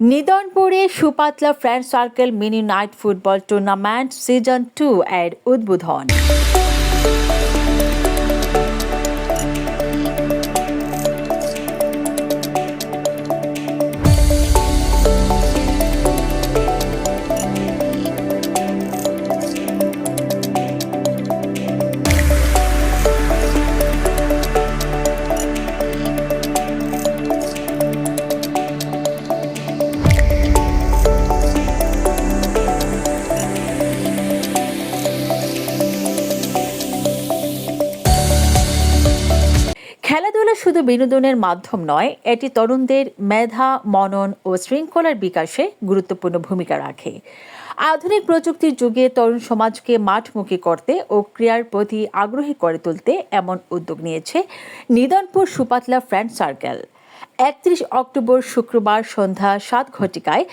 নিদনপুরে Supatala friend circle mini night football tournament season two এর উদ্বোধন। খেলাধুলা শুধু বিনোদনের মাধ্যম নয়, এটি তরুণদের মেধা, মনন ও শৃঙ্খলার বিকাশে গুরুত্বপূর্ণ ভূমিকা রাখে। আধুনিক প্রযুক্তির যুগে তরুণ সমাজকে মাঠমুখী করতে ও ক্রীড়ার প্রতি আগ্রহী করে তুলতে এমন উদ্যোগ নিয়েছে নিদনপুর সুপাতলা ফ্রেন্ড সার্কেল। একত্রিশ অক্টোবর শুক্রবার সন্ধ্যা সাত ঘটিকায়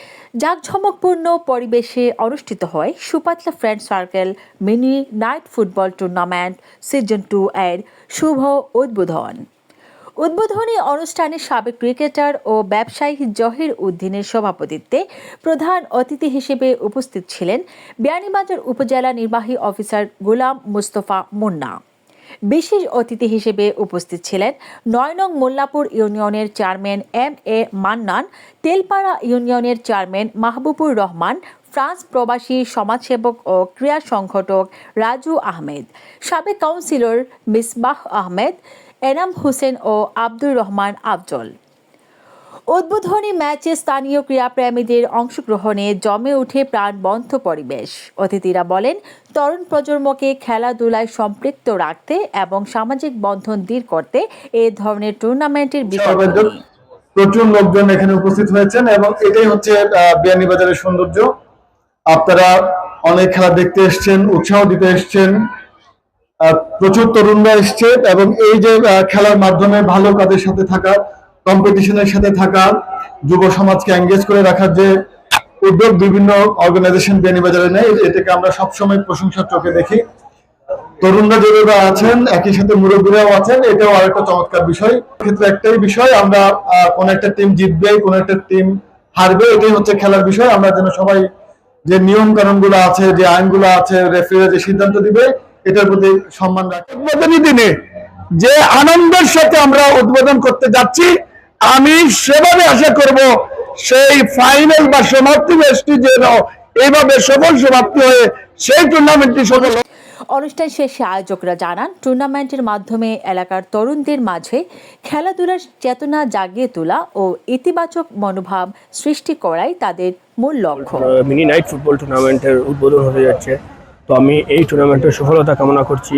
জাঁকঝমকপূর্ণ পরিবেশে অনুষ্ঠিত হয় Supatala friend circle mini night football tournament season two এর শুভ উদ্বোধন। উদ্বোধনী অনুষ্ঠানে সাবেক ক্রিকেটার ও ব্যবসায়ী জহির উদ্দিনের সভাপতিত্বে প্রধান অতিথি হিসেবে উপস্থিত ছিলেন বিয়ানীবাজার উপজেলা নির্বাহী অফিসার গোলাম মুস্তফা মুন্না। বিশেষ অতিথি হিসেবে উপস্থিত ছিলেন নয় নং মোল্লাপুর ইউনিয়নের chairman M A Mannan, Telpara ইউনিয়নের চেয়ারম্যান মাহবুবুর রহমান, ফ্রান্স প্রবাসী সমাজসেবক ও ক্রীড়া সংগঠক রাজু আহমেদ, সাবেক কাউন্সিলর মিসবাহ আহমেদ এনাম হোসেন ও আব্দুর রহমান আফজল। উদ্বোধনী ম্যাচে স্থানীয় ক্রীড়াপ্রেমীদের অংশগ্রহণে জমে উঠে প্রাণবন্ত পরিবেশ। অতিথিরা বলেন তরুণ প্রজন্মকে খেলাধুলায় সম্পৃক্ত রাখতে এবং সামাজিক বন্ধন দৃঢ় করতে এ ধরনের টুর্নামেন্টের নেই প্রচুর লোকজন এখানে উপস্থিত হয়েছেন এবং এটাই হচ্ছে বিয়ানীবাজারের সৌন্দর্য। আপনারা অনেক খেলা দেখতে এসছেন উৎসাহ দিতে এসছেন। প্রচুর তরুণরা এসছে এবং এই যে খেলার মাধ্যমে ভালো কাজের সাথে থাকা কম্পিটিশনের সাথে থাকা, যুব সমাজকে এঙ্গেজ করে রাখার যে উদ্যোগ বিভিন্ন অর্গানাইজেশন বিয়ানীবাজারে নেয় এটাকে আমরা সবসময় প্রশংসার চোখে দেখি। তরুণরা যেভাবে আছেন, একই সাথে মুরব্বীরাও আছেন, এটাও আরেকটা চমৎকার বিষয়। ক্ষেত্রে একটাই বিষয়, আমরা কোন একটা টিম জিতবে, কোন একটা টিম হারবে, এটাই হচ্ছে খেলার বিষয়। আমরা যেন সবাই যে নিয়ম কানুনগুলো আছে, যে আইনগুলো আছে রেফারিরা যে সিদ্ধান্ত দিবে এটার প্রতি সম্মান রাখে। উদ্বোধনী দিনে যে আনন্দের সাথে আমরা উদ্বোধন করতে যাচ্ছি আমি সেভাবে আশা করব সেই ফাইনাল বা সমাপ্তি ম্যাচটি যেন এইভাবে সফল সমাপ্তি হয়ে সেই টুর্নামেন্টটি সফল অনুষ্ঠান শেষে আয়োজকরা জানান টুর্নামেন্টের মাধ্যমে এলাকার তরুণদের মাঝে খেলাধুলার চেতনা জাগিয়ে তোলা ও ইতিবাচক মনোভাব সৃষ্টি করাই তাদের মূল লক্ষ্য। মিনি নাইট ফুটবল টুর্নামেন্টের উদ্বোধন হতে যাচ্ছে। তো আমি এই টুর্নামেন্টের সফলতা কামনা করছি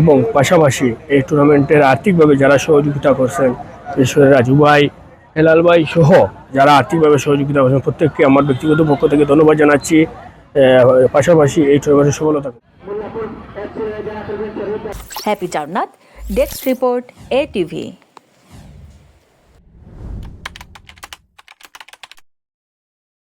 এবং পাশাপাশি এই টুর্নামেন্টের আর্থিকভাবে যারা সহযোগিতা করছেন, বিশেষ রাজু ভাই, হেলাল ভাই সহ যারা আর্থিকভাবে সহযোগিতা করছেন, প্রত্যেককে আমার ব্যক্তিগত পক্ষ থেকে ধন্যবাদ জানাচ্ছি। পাশাপাশি এই টুর্নামেন্টের সফলতা হ্যাপি জান্নাত ডেস্ক রিপোর্ট এ টিভি